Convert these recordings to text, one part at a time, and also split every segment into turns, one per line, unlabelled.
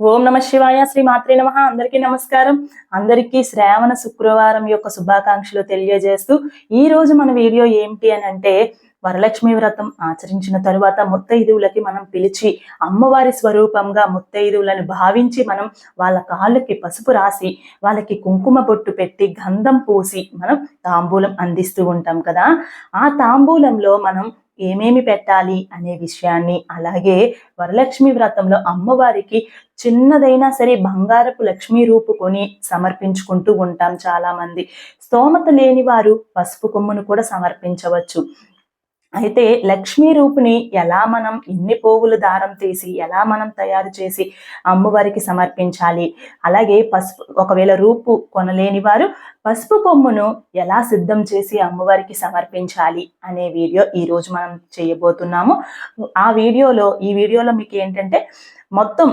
ఓం నమ శివాయ శ్రీ మాత్రే నమ. అందరికీ నమస్కారం. అందరికీ శ్రావణ శుక్రవారం యొక్క శుభాకాంక్షలు తెలియజేస్తూ ఈ రోజు మన వీడియో ఏమిటి అని అంటే వరలక్ష్మి వ్రతం ఆచరించిన తరువాత ముత్తైదువులకి మనం పిలిచి అమ్మవారి స్వరూపంగా ముత్తైదువులను భావించి మనం వాళ్ళ కాళ్ళకి పసుపు రాసి వాళ్ళకి కుంకుమ బొట్టు పెట్టి గంధం పూసి మనం తాంబూలం అందిస్తూ ఉంటాం కదా. ఆ తాంబూలంలో మనం ఏమేమి పెట్టాలి అనే విషయాన్ని అలాగే వరలక్ష్మి వ్రతంలో అమ్మవారికి చిన్నదైనా సరే బంగారపు లక్ష్మీ రూపు కొని సమర్పించుకుంటూ ఉంటాం చాలా మంది స్తోమత లేని వారు పసుపు కొమ్మును కూడా సమర్పించవచ్చు. అయితే లక్ష్మీ రూపుని ఎలా మనం ఎన్ని పోగులు దారం తీసి ఎలా మనం తయారు చేసి అమ్మవారికి సమర్పించాలి? అలాగే పసుపు ఒకవేళ రూపు కొనలేని వారు పసుపు కొమ్మును ఎలా సిద్ధం చేసి అమ్మవారికి సమర్పించాలి అనే వీడియో ఈ రోజు మనం చేయబోతున్నాము. ఆ వీడియోలో ఈ వీడియోలో మీకు ఏంటంటే మొత్తం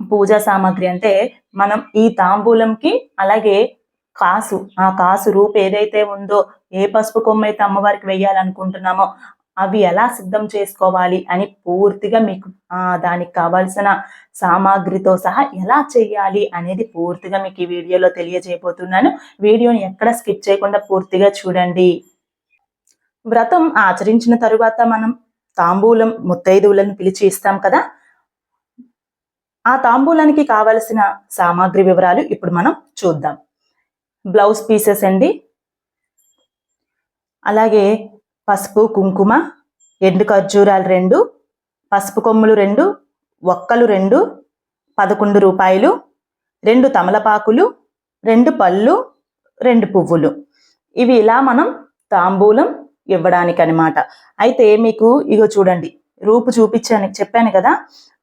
పూజా సామాగ్రి అంటే మనం ఈ తాంబూలంకి అలాగే కాసు ఆ కాసు రూపు ఏదైతే ఉందో ఏ పసుపు కొమ్మ అయితే అమ్మవారికి వెయ్యాలనుకుంటున్నామో అవి ఎలా సిద్ధం చేసుకోవాలి అని పూర్తిగా మీకు దానికి కావాల్సిన సామాగ్రితో సహా ఎలా చేయాలి అనేది పూర్తిగా మీకు ఈ వీడియోలో తెలియజేయబోతున్నాను. వీడియోని ఎక్కడ స్కిప్ చేయకుండా పూర్తిగా చూడండి. వ్రతం ఆచరించిన తరువాత మనం తాంబూలం ముత్తైదువులను పిలిచి ఇస్తాం కదా. ఆ తాంబూలానికి కావలసిన సామాగ్రి వివరాలు ఇప్పుడు మనం చూద్దాం. బ్లౌజ్ పీసెస్ అండి. అలాగే పసుపు కుంకుమ ఎండు ఖర్జూరాలు రెండు పసుపు కొమ్ములు రెండు ఒక్కలు రెండు పదకొండు రూపాయలు రెండు తమలపాకులు రెండు పళ్ళు రెండు పువ్వులు. ఇవి ఇలా మనం తాంబూలం ఇవ్వడానికి అనమాట అయితే మీకు ఇగో చూడండి. రూపు చూపించాను చెప్పాను కదా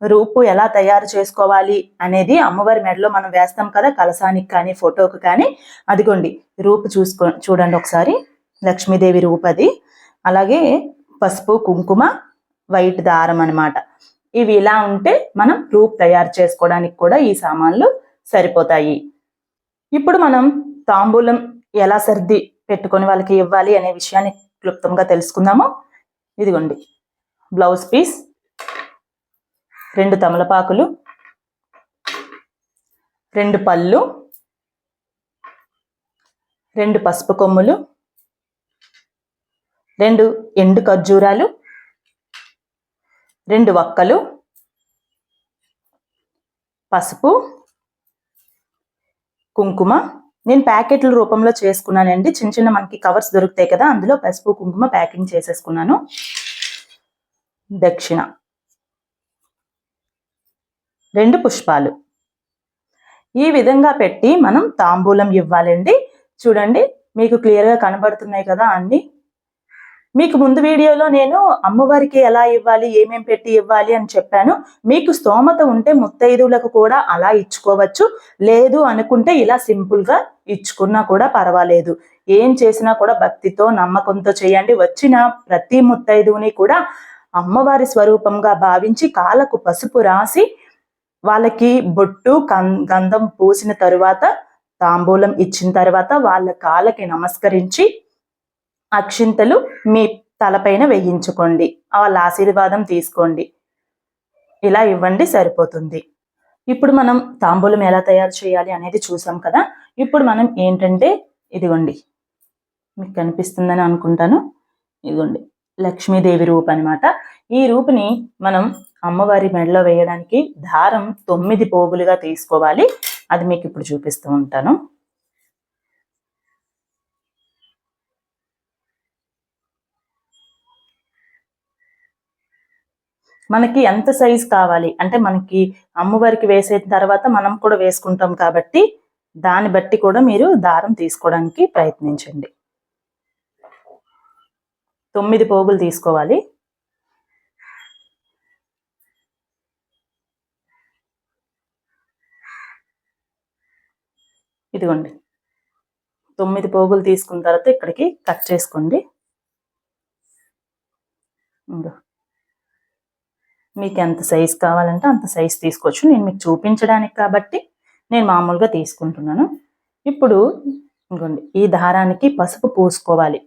రూపు ఎలా తయారు చేసుకోవాలి అనేది అమ్మవారి మెడలో మనం వేస్తాం కదా కలసానికి కానీ ఫోటోకి కానీ. అదిగోండి రూపు చూసుకో చూడండి ఒకసారి లక్ష్మీదేవి రూపది అలాగే పసుపు కుంకుమ వైట్ దారం అన్నమాట. ఇవి ఇలా ఉంటే మనం రూప్ తయారు చేసుకోవడానికి కూడా ఈ సామాన్లు సరిపోతాయి. ఇప్పుడు మనం తాంబూలం ఎలా సర్ది పెట్టుకొని వాళ్ళకి ఇవ్వాలి అనే విషయాన్ని క్లుప్తంగా తెలుసుకుందాము. ఇదిగోండి బ్లౌజ్ పీస్ రెండు తమలపాకులు రెండు పళ్ళు రెండు పసుపు కొమ్ములు రెండు ఎండు ఖర్జూరాలు రెండు వక్కలు పసుపు కుంకుమ. నేను ప్యాకెట్ల రూపంలో చేసుకున్నానండి. చిన్న చిన్న మనకి కవర్స్ దొరుకుతాయి కదా అందులో పసుపు కుంకుమ ప్యాకింగ్ చేసేసుకున్నాను. దక్షిణ. రెండు పుష్పాలు. ఈ విధంగా పెట్టి మనం తాంబూలం ఇవ్వాలండి. చూడండి మీకు క్లియర్గా కనబడుతున్నాయి కదా అన్ని. మీకు ముందు వీడియోలో నేను అమ్మవారికి ఎలా ఇవ్వాలి ఏమేం పెట్టి ఇవ్వాలి అని చెప్పాను. మీకు స్తోమత ఉంటే ముత్తైదువులకు కూడా అలా ఇచ్చుకోవచ్చు. లేదు అనుకుంటే ఇలా సింపుల్గా ఇచ్చుకున్నా కూడా పర్వాలేదు. ఏం చేసినా కూడా భక్తితో నమ్మకంతో చేయండి. వచ్చిన ప్రతి ముత్తైదువుని కూడా అమ్మవారి స్వరూపంగా భావించి కాళ్ళకు పసుపు రాసి వాళ్ళకి బొట్టు గంధం పూసిన తరువాత తాంబూలం ఇచ్చిన తర్వాత వాళ్ళ కాళ్ళకి నమస్కరించి అక్షింతలు మీ తలపైన వేయించుకోండి. వాళ్ళ ఆశీర్వాదం తీసుకోండి. ఇలా ఇవ్వండి సరిపోతుంది. ఇప్పుడు మనం తాంబూలం ఎలా తయారు చేయాలి అనేది చూసాం కదా. ఇప్పుడు మనం ఏంటంటే ఇదిగోండి. మీకు కనిపిస్తుందని అనుకుంటాను. ఇదిగోండి. లక్ష్మీదేవి రూపు అనమాట ఈ రూపుని మనం అమ్మవారి మెడలో వేయడానికి దారం తొమ్మిది పోగులుగా తీసుకోవాలి. అది మీకు ఇప్పుడు చూపిస్తూ ఉంటాను. మనకి ఎంత సైజ్ కావాలి? అంటే మనకి అమ్మవారికి వేసిన తర్వాత మనం కూడా వేసుకుంటాం కాబట్టి దాన్ని బట్టి కూడా మీరు దారం తీసుకోవడానికి ప్రయత్నించండి. తొమ్మిది పోగులు తీసుకోవాలి. ఇదిగోండి. తొమ్మిది పోగులు తీసుకున్న తర్వాత ఇక్కడికి కట్ చేసుకోండి. మీకు ఎంత సైజ్ కావాలంటే అంత సైజ్ తీసుకోవచ్చు. నేను మీకు చూపించడానికి కాబట్టి నేను మామూలుగా తీసుకుంటున్నాను. ఇప్పుడు ఇంకోండి ఈ దారానికి పసుపు పూసుకోవాలి.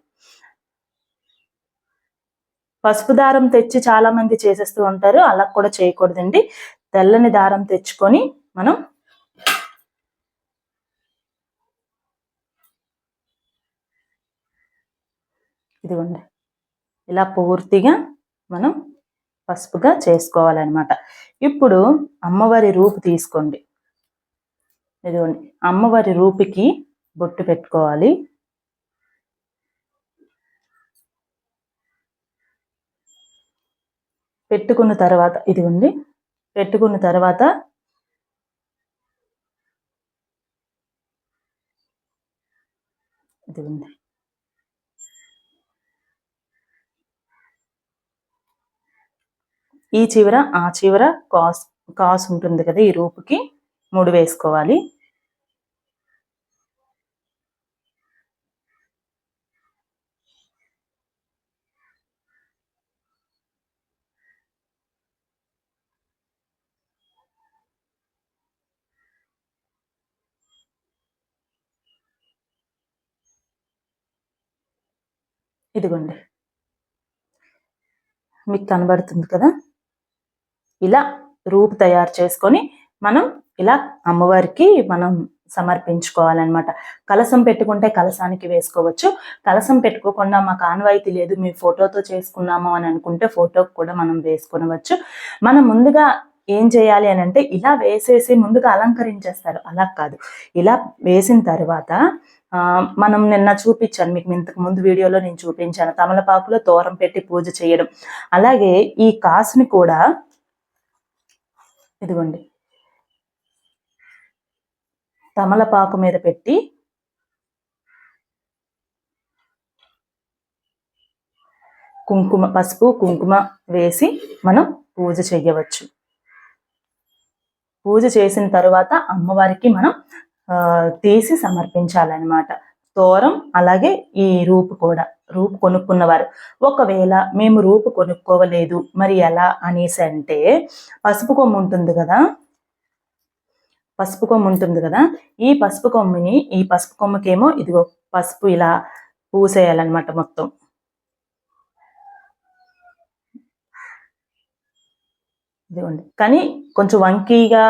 పసుపు దారం తెచ్చి చాలా మంది చేసేస్తూ ఉంటారు. అలా కూడా చేయకూడదండి. తెల్లని దారం తెచ్చుకొని మనం ఇదిగోండి. ఇలా పూర్తిగా మనం పసుపుగా చేసుకోవాలన్నమాట. ఇప్పుడు అమ్మవారి రూపు తీసుకోండి. ఇదిగోండి. అమ్మవారి రూపుకి బొట్టు పెట్టుకోవాలి. పెట్టుకున్న తర్వాత ఇదిగోండి. పెట్టుకున్న తర్వాత ఇది ఉంది ఈ చివర ఆ చివర కాస్ కాస్ ఉంటుంది కదా ఈ రూపుకి మూడు వేసుకోవాలి. ఇదిగోండి. మీకు కనబడుతుంది కదా? ఇలా రూపు తయారు చేసుకొని మనం ఇలా అమ్మవారికి మనం సమర్పించుకోవాలన్నమాట. కలసం పెట్టుకుంటే కలసానికి వేసుకోవచ్చు. కలసం పెట్టుకోకుండా మాకు ఆన్వాయితీ లేదు మీ ఫోటోతో చేసుకున్నాము అని అనుకుంటే ఫోటోకి కూడా మనం వేసుకునవచ్చు. మనం ముందుగా ఏం చేయాలి అని అంటే ఇలా వేసేసి ముందుగా అలంకరించేస్తారు. అలా కాదు. ఇలా వేసిన తర్వాత మనం నిన్న చూపించాను మీకు ఇంతకు ముందు వీడియోలో నేను చూపించాను. తమలపాకులో తోరం పెట్టి పూజ చేయడం. అలాగే ఈ కాసుని కూడా ఇదిగోండి. తమలపాకు మీద పెట్టి కుంకుమ పసుపు కుంకుమ వేసి మనం పూజ చేయవచ్చు. పూజ చేసిన తర్వాత అమ్మవారికి మనం తీసి సమర్పించాలన్నమాట. తోరం అలాగే ఈ రూపు కూడా రూపు కొనుక్కున్నవారు. ఒకవేళ మేము రూపు కొనుక్కోవలేదు మరి ఎలా అనేసి అంటే పసుపు కొమ్ము ఉంటుంది కదా? పసుపు కొమ్ము ఉంటుంది కదా? ఈ పసుపు కొమ్ముని ఈ పసుపు కొమ్మకేమో ఇదిగో పసుపు ఇలా పూసేయాలన్నమాట మొత్తం. ఇదిగోండి. కానీ కొంచెం వంకీగా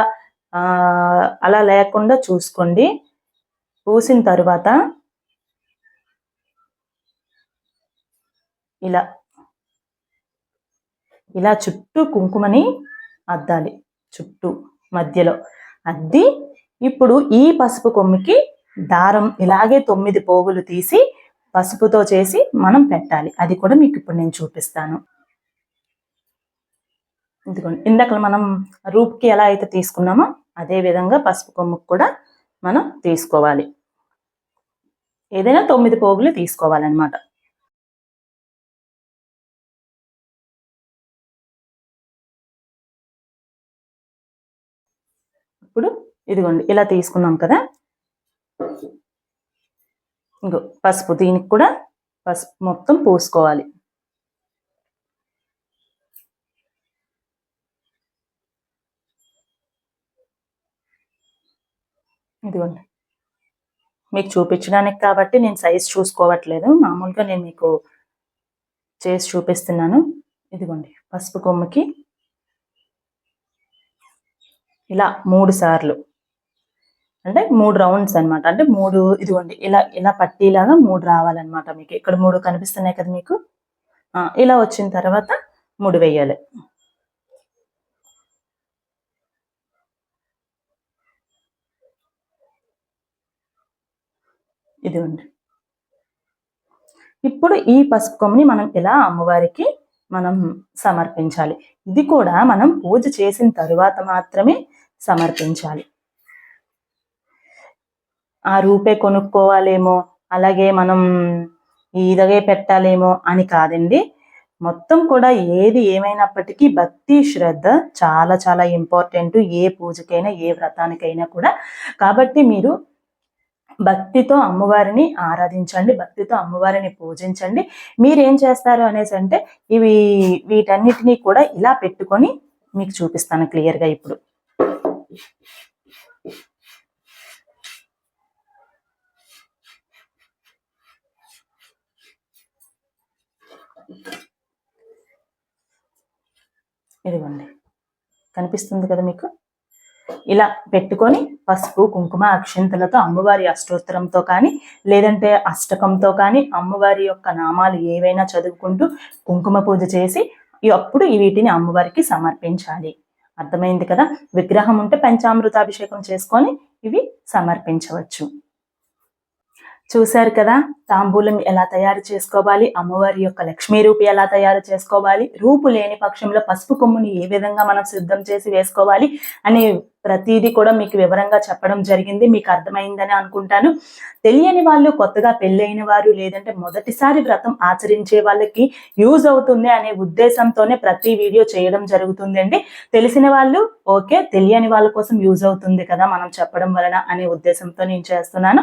అలా లేకుండా చూసుకోండి. పూసిన తర్వాత ఇలా ఇలా చుట్టూ కుంకుమని అద్దాలి చుట్టూ మధ్యలో అద్ది. ఇప్పుడు ఈ పసుపు కొమ్మికి దారం ఇలాగే తొమ్మిది పోగులు తీసి పసుపుతో చేసి మనం పెట్టాలి. అది కూడా మీకు ఇప్పుడు నేను చూపిస్తాను. ఇదిగోండి ఇందాక మనం రూప్కి ఎలా అయితే తీసుకున్నామో అదే విధంగా పసుపు కొమ్ముకు కూడా మనం తీసుకోవాలి. ఏదైనా తొమ్మిది పోగులు తీసుకోవాలన్నమాట. ఇప్పుడు ఇదిగోండి ఇలా తీసుకున్నాం కదా. ఇంకో పసుపు దీనికి కూడా పసుపు మొత్తం పూసుకోవాలి. ఇదిగోండి. మీకు చూపించడానికి కాబట్టి నేను సైజ్ చూసుకోవట్లేదు. మామూలుగా నేను మీకు చేసి చూపిస్తున్నాను. ఇదిగోండి పసుపు కొమ్మకి ఇలా మూడు సార్లు. అంటే మూడు రౌండ్స్ అనమాట అంటే మూడు ఇదిగోండి ఇలా ఇలా పట్టీలాగా మూడు రావాలన్నమాట మీకు. ఇక్కడ మూడు కనిపిస్తున్నాయి కదా మీకు? ఇలా వచ్చిన తర్వాత మూడు వేయాలి. ఇదిగోండి ఇప్పుడు ఈ పసుపు కొమ్మని మనం ఇలా అమ్మవారికి మనం సమర్పించాలి? ఇది కూడా మనం పూజ చేసిన తరువాత మాత్రమే సమర్పించాలి. ఆ రూపే కొనుక్కోవాలేమో అలాగే మనం ఇదగే పెట్టాలేమో అని కాదండి. మొత్తం కూడా ఏది ఏమైనప్పటికీ భక్తి శ్రద్ధ చాలా చాలా ఇంపార్టెంట్ ఏ పూజకైనా ఏ వ్రతానికైనా కూడా. కాబట్టి మీరు భక్తితో అమ్మవారిని ఆరాధించండి భక్తితో అమ్మవారిని పూజించండి. మీరేం చేస్తారు అనేసి అంటే ఇవి వీటన్నిటినీ కూడా ఇలా పెట్టుకొని మీకు చూపిస్తాను క్లియర్గా ఇప్పుడు. ఇదిగోండి. కనిపిస్తుంది కదా మీకు? ఇలా పెట్టుకొని పసుపు కుంకుమ అక్షంతలతో అమ్మవారి అష్టోత్తరంతో కానీ లేదంటే అష్టకంతో కానీ అమ్మవారి యొక్క నామాలు ఏవైనా చదువుకుంటూ కుంకుమ పూజ చేసి అప్పుడు వీటిని అమ్మవారికి సమర్పించాలి. అర్థమైంది కదా? విగ్రహం ఉంటే పంచామృతాభిషేకం చేసుకొని ఇవి సమర్పించవచ్చు. చూశారు కదా? తాంబూలం ఎలా తయారు చేసుకోవాలి? అమ్మవారి యొక్క లక్ష్మీ రూపు ఎలా తయారు చేసుకోవాలి? రూపు లేని పక్షంలో పసుపు కొమ్ముని ఏ విధంగా మనం సిద్ధం చేసి వేసుకోవాలి? అనే ప్రతిదీ కూడా మీకు వివరంగా చెప్పడం జరిగింది మీకు అర్థమైందని అనుకుంటాను. తెలియని వాళ్ళు కొత్తగా పెళ్ళైన వారు లేదంటే మొదటిసారి వ్రతం ఆచరించే వాళ్ళకి యూజ్ అవుతుంది అనే ఉద్దేశంతోనే ప్రతి వీడియో చేయడం జరుగుతుందండి తెలిసిన వాళ్ళు ఓకే తెలియని వాళ్ళ కోసం యూజ్ అవుతుంది కదా మనం చెప్పడం వలన అనే ఉద్దేశంతో నేను చేస్తున్నాను.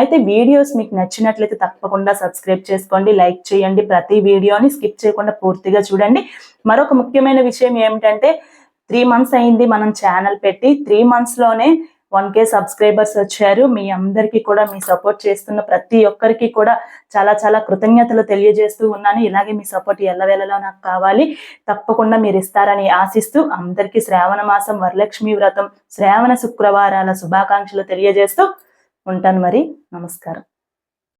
అయితే వీడియోస్ మీకు నచ్చినట్లయితే తప్పకుండా సబ్స్క్రైబ్ చేసుకోండి లైక్ చేయండి. ప్రతి వీడియోని స్కిప్ చేయకుండా పూర్తిగా చూడండి. మరొక ముఖ్యమైన విషయం ఏమిటంటే త్రీ మంత్స్ అయింది మనం ఛానల్ పెట్టి. త్రీ మంత్స్లోనే వన్ కే సబ్స్క్రైబర్స్ వచ్చారు. మీ అందరికీ కూడా మీ సపోర్ట్ చేస్తున్న ప్రతి ఒక్కరికి కూడా చాలా చాలా కృతజ్ఞతలు తెలియజేస్తూ ఉన్నాను. ఇలాగే మీ సపోర్ట్ ఎల్లవేళలో నాకు కావాలి. తప్పకుండా మీరు ఇస్తారని ఆశిస్తూ అందరికీ శ్రావణ మాసం వరలక్ష్మి వ్రతం శ్రావణ శుక్రవారాల శుభాకాంక్షలు తెలియజేస్తూ ఉంటాను మరి. నమస్కారం.